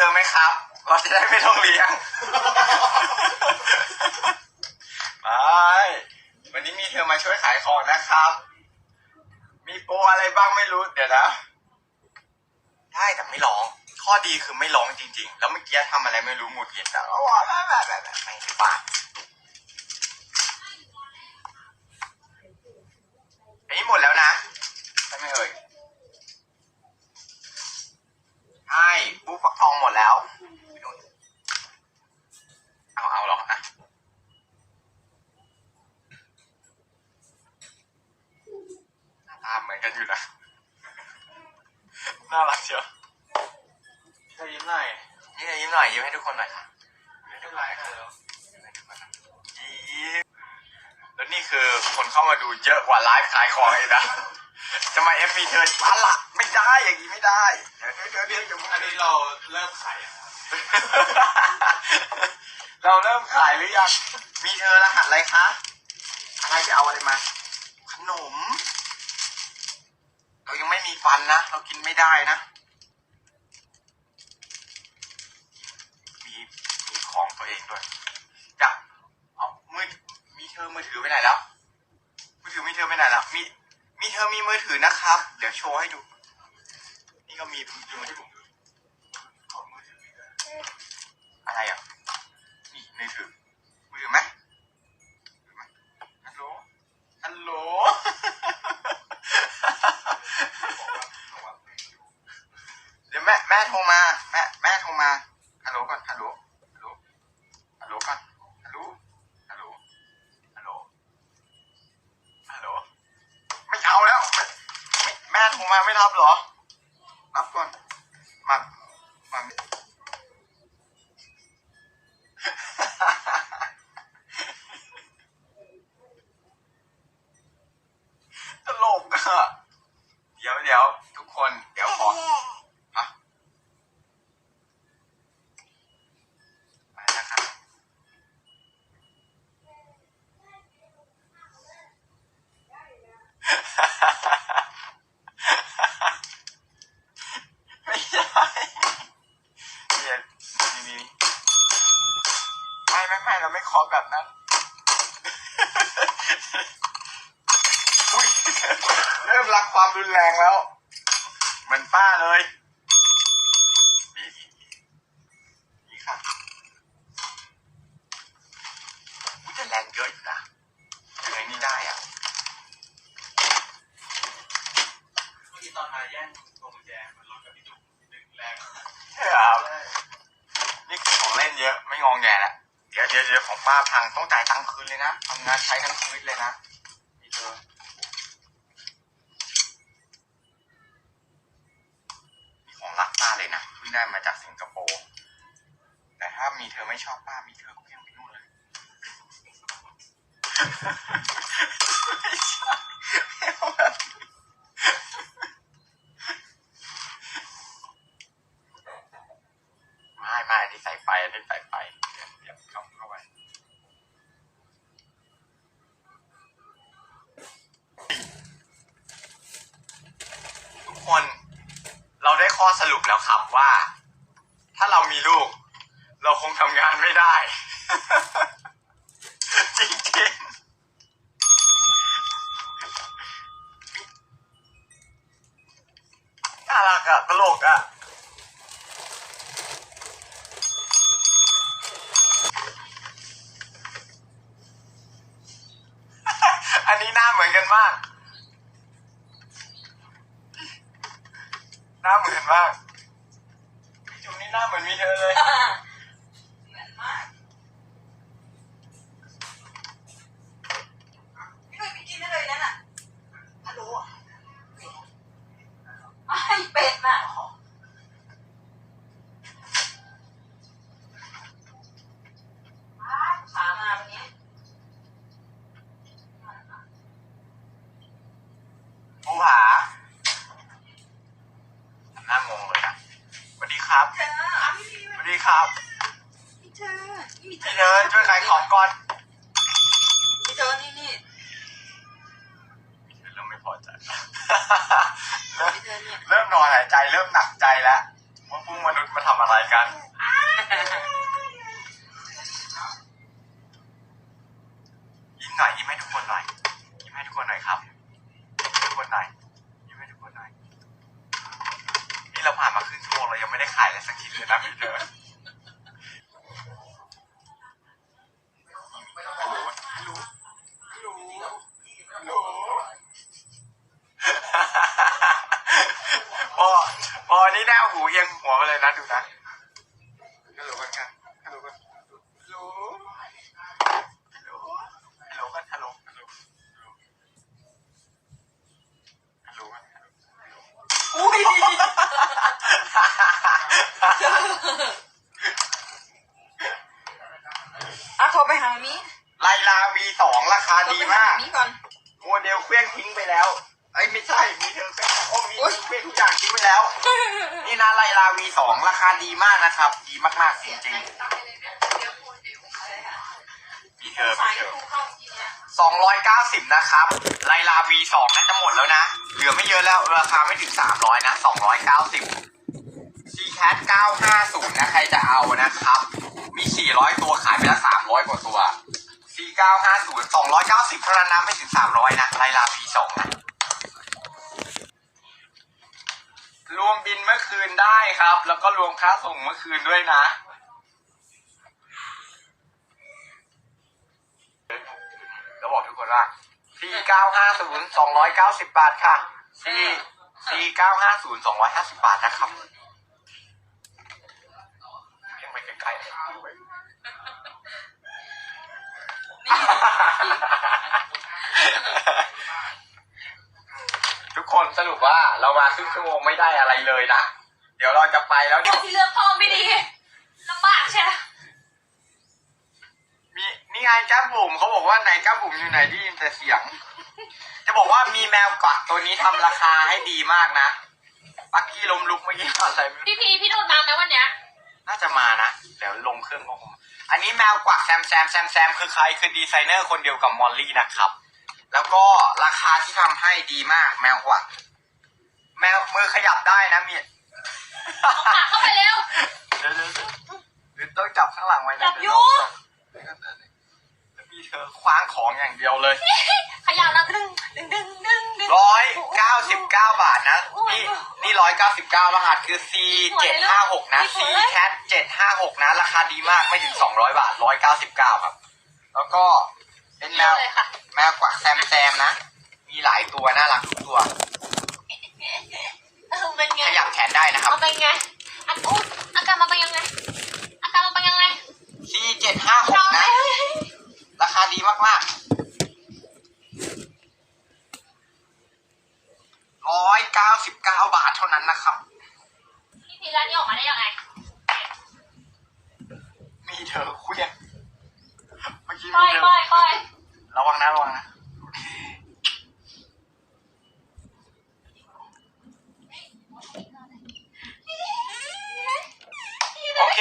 ธอไหมครับ เราจะได้ไม่ต้องเลี้ยงไปวันนี้มีเธอมาช่วยขายของนะครับ มีโปรอะไรบ้างไม่รู้ เดี๋ยวนะ ได้แต่ไม่ร้อง ข้อดีคือไม่ร้องจริง ๆ แล้วเมื่อกี้ทำอะไรไม่รู้หงุดหงิดแต่ว่าแบบแบบแบบแบบไม่ได้บ้าอันนี้หมดแล้วนะใช่ไหมเอ่ย ช่บูฟักทองหมดแล้วไปนู่นเอาเอาเหรออะหน้าตาเหมือนกันอยู่นะ น่ารักเชียวเธอยิ้มหน่อยนี่ยิ้มหน่อยยิ้มให้ทุกคนหน่อยค่ะไม่เป็นไรค่ะแล้วยิ้มให้ทุกคนหน่อยยิ้มแล้วนี่คือคนเข้ามาดูเยอะกว่าไลฟ์ขายของอีกนะจะมาเอฟมีเธอปันละ ไม่ได้อย่างนี้ไม่ได้เดี๋ยวเดี๋ยวเดี๋ยวเดี๋ยวอันนี้เราเริ่มขายยังครับเราเริ่มขายหรือยังมีเธอรหัสอะไรคะอะไรจะเอาอะไรมา ขนม เรายังไม่มีฟันนะเรากินไม่ได้นะ มีมีของตัวเองด้วยอยากเอามือมีเธอมือถือไปไหนแล้วมือถือมีเธอไปไหนแล้วมีมีเธอมีมือถือนะครับ เดี๋ยวโชว์ให้ดูนี่ ก็มีมือถือของมือถือนี่ด้วยอะไรอะ นี่มือถือมือถือไหมถือไหมฮัลโหล ฮัลโหล เดี๋ยวแม่แม่โทรมา แม่แม่โทรมา ฮัลโหลก่อน ฮัลโหล ฮัลโหล ฮัลโหลก่อน ฮัลโหล ฮัลโหล ฮัลโหล ฮัลโหล ไม่เอาแล้ว แม่โทรมาไม่รับเหรอ รับก่อน มา มา ตลกอะเดี๋ยวเดี๋ยวทุกคน เดี๋ยวขออะอะไรนะครับ ไม่ใช่เนี่ยนี่นี่ไม่ไม่ไม่เราไม่ขอแบบนั้น อุ้ยเริ่มรักความรุนแรงแล้ว เหมือน ป้าเลยนี่นี่ค่ะอุ๊ยแต่แรงเยอะอยู่นะยังไงนี่ได้อะเมื่อกี้ตอนมาแย่งพวงกุญแจมันรถกับพี่จุ๊บดึงแรงครับนี่คือของเล่นเยอะ ไม่งองแงแหละเดี๋ยวเดี๋ยวเดี๋ยวของป้าพังต้องจ่ายตังค์คืนเลยนะทำงานใช้ทั้งชีวิตเลยนะนี่เธอมีของรักป้าเลยนะเพิ่ งได้มาจากสิงคโปร์ แต่ถ้ามีเธอไม่ชอบป้า มีเธอก็ยังไปนู่นเลย ไม่ใช่ไม่เอาแบบไม่ไม่ที่ใส่ไฟอันนี้ใส่ไฟเดี๋ยวเดี๋ยวเข้าเข้าไปทุกคน ข้อสรุปแล้วครับว่า ถ้าเรามีลูก เราคงทำงานไม่ได้ จริงๆน่ารักอะตลกอะอันนี้หน้าเหมือนกันมาก ห สวัสดีครับพี่เธอนี่มีเธพี่อเดินช่วยขายของก่อนพี่เธอนี่นี่พี่เดินเริ่มไม่พอใจเอนหายใจเริ่มหนักใจแล้วว่าพวกมนุษย์มาทำอะไรกัน ยิ้มหน่อยยิ้มให้ทุกคนหน่อยยิ้มให้ทุกคนหน่อยครับยิ้มให้ทุกคนหน่อยยิ้มให้ทุกคนหน่อย นี่เราผ่านมาครึ่งชั่วโมงเรายังไม่ได้ขายอะไรสักทีเลยนะพี่เธอโหลฮัลโหลฮัลโหลฮัลโหลพอพอนี่แน่หูเอียงหัวไปเลยนะดูนะ นี่นะไลลา V2 ราคาดีมากนะครับ ดีมากๆจริงๆมีเธอสามียเธอกูเข้าจริงเนี่ยสองร้อยเก้าสิบนะครับ ไลลา V2 น่าจะหมดแล้วนะ เหลือไม่เยอะแล้ว ราคาไม่ถึงสามร้อยนะสองร้อยเก้าสิบ CCAT 950 นะ ใครจะเอานะครับ มี 400 ตัวขายไปแล้ว 300 กว่าตัว C950 290เท่านั้นนะไม่ถึง 300 นะไลลา V2 นะ รวมบินเมื่อคืนได้ครับ แล้วก็รวมค่าส่งเมื่อคืนด้วยนะ แล้วบอกทุกคนว่า 4950 290 บาทค่ะ C 4950 250 บาทนะครับยังไปไกลๆเลย ทุกคนสรุป ว่าเรามาครึ่งชั่วโมงไม่ได้อะไรเลยนะ เดี๋ยวเราจะไปแล้วเดี๋ยวที่เลือกพ่อไม่ดีลำบากใช่ไหมมีนี่ไงก้ามบุ๋มเขาบอกว่าไหนก้ามบุ๋มอยู่ไหนได้ยินแต่เสียง จะบอกว่ามีแมวกวักตัวนี้ทำราคาให้ดีมากนะ ปักกี้ลมลุกเมื่อกี้อะไรไม่รู้พี่พีพี่โดนน้ำไหมวันเนี้ยน่าจะมานะ เดี๋ยวลงเครื่องก็คงอันนี้แมวกวักแซมแซมแซมแซมคือใครคือดีไซเนอร์คนเดียวกับมอลลี่นะครับ แล้วก็ราคาที่ทำให้ดีมากแมวกวัก แมวมือขยับได้นะมีเอาขาเข้าไปเร็ว เดี๋ยวเดี๋ยวเดี๋ยวหรือต้องจับข้างหลังไว้นะจับอยู่ เดี๋ยวแล้วมีเธอคว้างของอย่างเดียวเลย ขยับนะดึงดึงดึงดึงดึง ร้อยเก้าสิบเก้าบาทนะ นี่นี่ร้อยเก้าสิบเก้ารหัสคือ C เจ็ดห้าหกนะ C cat เจ็ดห้าหกนะ ราคาดีมากไม่ถึงสองร้อยบาทร้อยเก้าสิบเก้าครับ แล้วก็เป็นแมเร็ววเลยค่ะ แมวกวักแซมแซมนะ มีหลายตัวน่ารักทุกตัว เออเป็นไงขยับแขนได้นะครับ มันเป็นไงอาอุ๊ยอาการมันเป็นยังไงอาการมันเป็นยังไง C เจ็ดห้าหกชอบไหมนะ ราคาดีมากๆร้อยเก้าสิบเก้าบาทเท่านั้นนะครับ พี่พีร้านนี้ออกมาได้ยังไง มีเธอคุยงเมื่อกี้ ปล่ มี อย เธอ ปล่อยปล่อย ระวังนะระวังนะ โอเค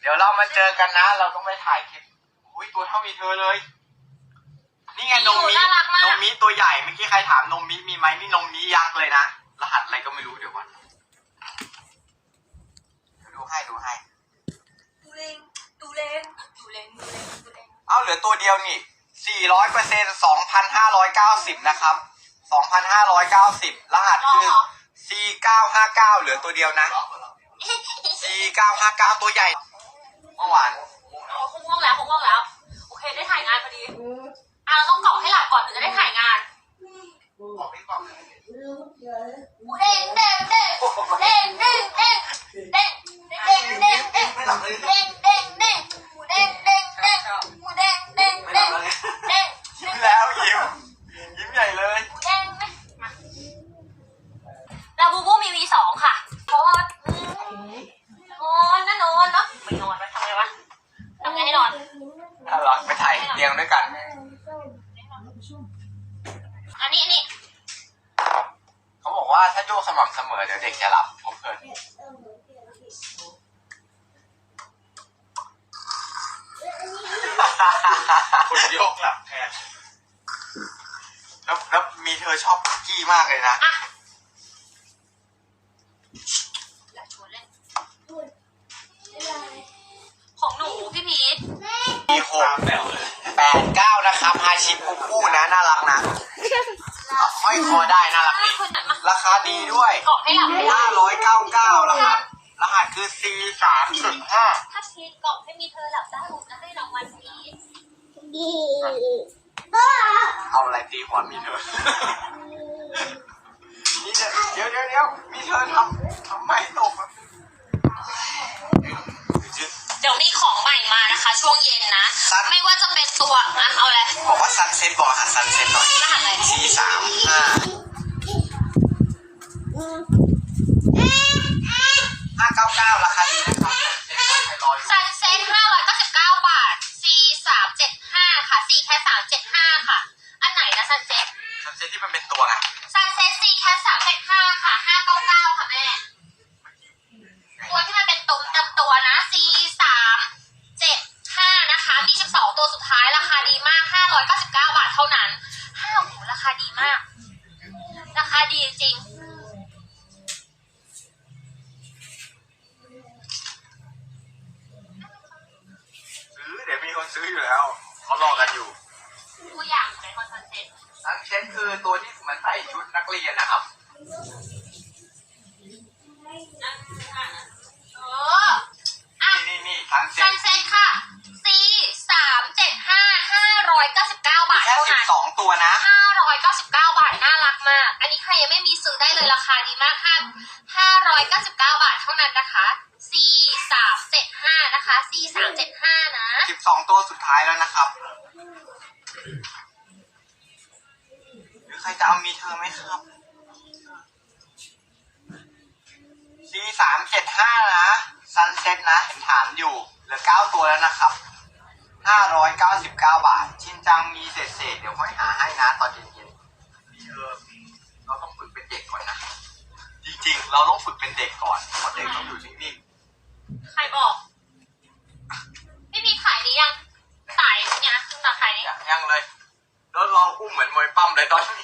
เดี๋ยวเรา มาเจอกันนะ เราต้องไปถ่ายคลิปอุ้ยตัวเท่ามีเธอเลย นี่ไงนมมิน่ารักมาก นมมิตัวใหญ่เมื่อกี้ใครถามนมมิมีไหมนี่นมมิยักษ์เลยนะรหัสอะไรก็ไม่รู้เดี๋ยวก่อนดูให้ดูให้ ดูเลงดูเลงดูเลงดูเลงดูเลงเอาเหลือตัวเดียวนี่ 400เปอร์เซ็นต์2,590 นะครับ 2,590 รหัสคือ C959 เหลือตัวเดียวนะ C959 ตัวใหญ่เมื่อวานอ๋คงง่วงแล้วคงง่วงแล้ว โอเค ได้ถ่ายงานพอดี อะเราต้องเกาะให้หลับก่อนถึงจะได้ถ่ายงานบอกพี่กองเลยเด้งเด้งเด้งเด้งเด้งเด้ง ดูสม่ำเสมอเดี๋ยวเด็กจะหลับผมเกินมุกคนโยกหลับแทนแล้วแล้วมีเธอชอบกี้มากเลยนะของหนูพี่พีทมีหกแปดเก้านะครับฮาชิปุกปูนะน่ารักนะ ห้อยคอได้น่ารักดีคนไหนมาราคาดีด้วย เกาะให้หลับให้หลับห้าร้อยเก้าเก้ารหัสรหัสคือ C สามสิบห้าถ้าพีทเกาะให้มีเธอหลับได้หนูจะให้รางวัลพีทเอาอะไรตีหัวมีเธอนี่เธอเดี๋ยวเดี๋ยวเดี๋ยวมีเธอทำทำไม ซันเซ็ตซันเซ็ตที่มันเป็นตัวไงซันเซ็ต C แค่375ค่ะ599ค่ะแม่ ตัวที่มันเป็นตุ้มเต็มตัวนะ C 375นะคะมี12ตัวสุดท้ายราคาดีมาก599บาทเท่านั้นห้าโอ้โหราคาดีมาก ราคาดีจริงซื้อเดี๋ยวมีคนซื้ออยู่แล้วเขารอกันอยู่ตัวอย่างไหนของซัน เซ็ตซันเซ็ตคือตัวที่เหมือนใส่ชุดนักเรียนนะครับเอออะนี่นี่นี่ซันเซ็ซัตนเซ็ตค่ะ C สามเจ็ดห้าห้าร้อยเก้าสิบเก้าบาทแค่เท่าสิบนั้นสองตัวนะ ห้าร้อยเก้าสิบเก้าบาทน่ารักมาก อันนี้ใครยังไม่มีซื้อได้เลยราคาดีมากห้าห้าร้อยเก้าสิบเก้าบาทเท่านั้นนะคะ C สามเจ็ดห้านะคะ C สามเจ็ดห้านะ สิบสองตัวสุดท้ายแล้วนะครับหรือใคยจะเอามีเธอไหมครับดีสามเจ็ดห้านะซันเซ็ตนะเห็นถามอยู่เหลือเก้าตัวแล้วนะครับห้าร้อยเก้าสิบเก้าบาท ชินจังมีเศษเศษเดี๋ยวค่อยหาให้นะตอนเย็นๆมีเเราต้องฝึกเป็นเด็กก่อนนะ จริงๆ เราต้องฝึกเป็นเด็กก่อนเพราะเด็กต้องอยู่นิ่งใครบอก ไม่มีขายนี้ยังขายเนี่ยคือาขายๆนี้ อย่างยังเลย แล้วเราอุ้มเหมือนมวยปั้มเลยตอนนี้